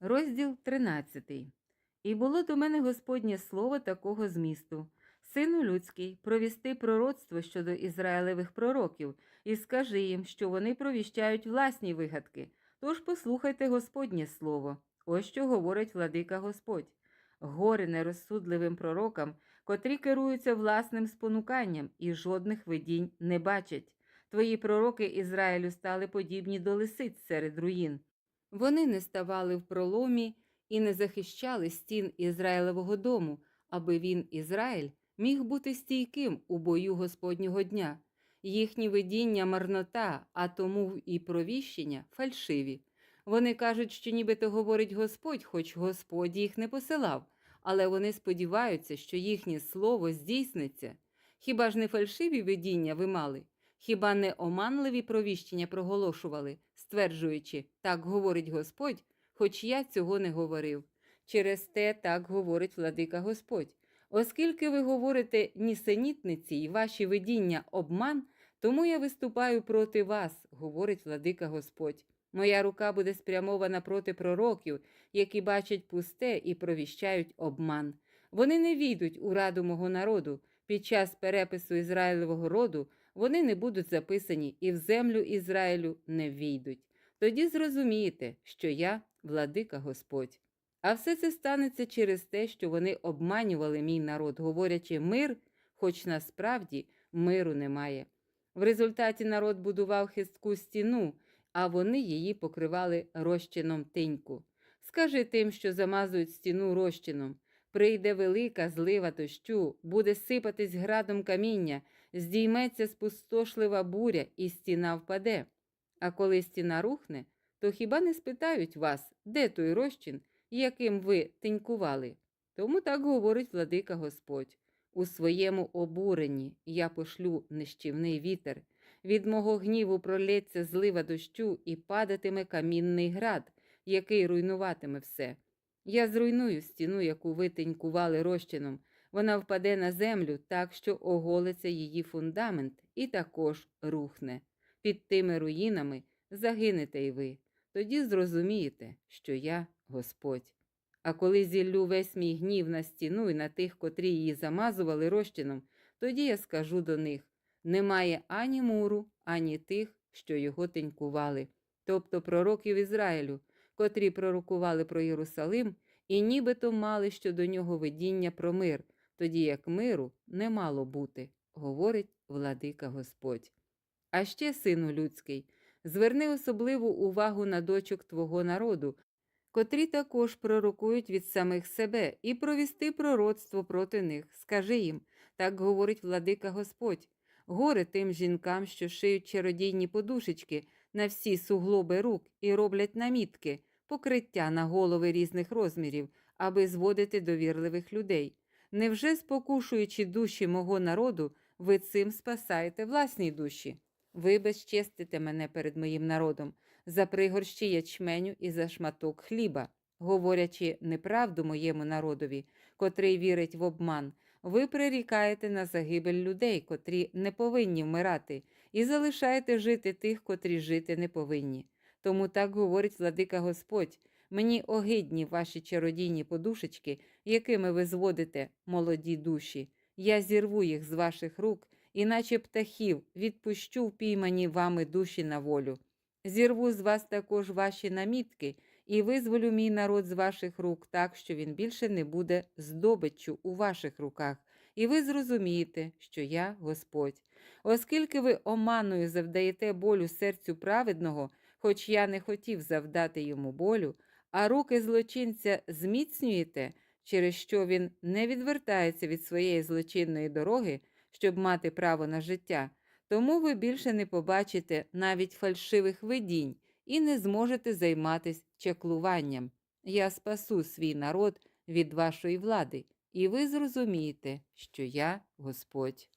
Розділ 13. І було до мене Господнє слово такого змісту. Сину людський, провісти пророцтво щодо Ізраїлевих пророків, і скажи їм, що вони провіщають власні вигадки. Тож послухайте Господнє слово. Ось що говорить владика Господь. Горе нерозсудливим пророкам, котрі керуються власним спонуканням і жодних видінь не бачать. Твої пророки Ізраїлю стали подібні до лисиць серед руїн. Вони не ставали в проломі і не захищали стін Ізраїлевого дому, аби він, Ізраїль, міг бути стійким у бою Господнього дня. Їхні видіння марнота, а тому і провіщення фальшиві. Вони кажуть, що нібито говорить Господь, хоч Господь їх не посилав, але вони сподіваються, що їхнє слово здійсниться. Хіба ж не фальшиві видіння ви мали? Хіба не оманливі провіщення проголошували, стверджуючи, так говорить Господь, хоч я цього не говорив. Через те так говорить владика Господь. Оскільки ви говорите нісенітниці і ваші видіння обман, тому я виступаю проти вас, говорить владика Господь. Моя рука буде спрямована проти пророків, які бачать пусте і провіщають обман. Вони не війдуть у раду мого народу. Під час перепису Ізраїлевого роду вони не будуть записані і в землю Ізраїлю не війдуть. Тоді зрозумієте, що я владика Господь. А все це станеться через те, що вони обманювали мій народ, говорячи мир, хоч насправді миру немає. В результаті народ будував хистку стіну, а вони її покривали розчином тиньку. Скажи тим, що замазують стіну розчином. Прийде велика злива дощу, буде сипатись градом каміння, здійметься спустошлива буря, і стіна впаде. А коли стіна рухне, то хіба не спитають вас, де той розчин, яким ви тинькували? Тому так говорить владика Господь. У своєму обуренні я пошлю нищівний вітер. Від мого гніву пролється злива дощу і падатиме камінний град, який руйнуватиме все. Я зруйную стіну, яку ви тинькували розчином. Вона впаде на землю так, що оголиться її фундамент, і також рухне. Під тими руїнами загинете й ви. Тоді зрозумієте, що я Господь. А коли зіллю весь мій гнів на стіну і на тих, котрі її замазували розчином, тоді я скажу до них немає ані муру, ані тих, що його тенькували, тобто пророків Ізраїлю, котрі пророкували про Єрусалим, і нібито мали щодо нього видіння про мир, тоді як миру не мало бути, говорить владика Господь. А ще, сину людський, зверни особливу увагу на дочок твого народу, котрі також пророкують від самих себе, і провісти пророцтво проти них. Скажи їм, так говорить владика Господь. Горе тим жінкам, що шиють чародійні подушечки на всі суглоби рук і роблять намітки, покриття на голови різних розмірів, аби зводити довірливих людей. Невже, спокушуючи душі мого народу, ви цим спасаєте власні душі? Ви безчестите мене перед моїм народом за пригорщі ячменю і за шматок хліба, говорячи неправду моєму народові, котрий вірить в обман. Ви прирікаєте на загибель людей, котрі не повинні вмирати, і залишаєте жити тих, котрі жити не повинні. Тому так говорить владика Господь. Мені огидні ваші чародійні подушечки, якими ви зводите молоді душі. Я зірву їх з ваших рук, і наче птахів відпущу впіймані вами душі на волю. Зірву з вас також ваші намітки і визволю мій народ з ваших рук так, що він більше не буде здобиччю у ваших руках, і ви зрозумієте, що я Господь. Оскільки ви оманою завдаєте болю серцю праведного, хоч я не хотів завдати йому болю, а руки злочинця зміцнюєте, через що він не відвертається від своєї злочинної дороги, щоб мати право на життя, тому ви більше не побачите навіть фальшивих видінь і не зможете займатися чаклуванням. Я спасу свій народ від вашої влади, і ви зрозумієте, що я Господь.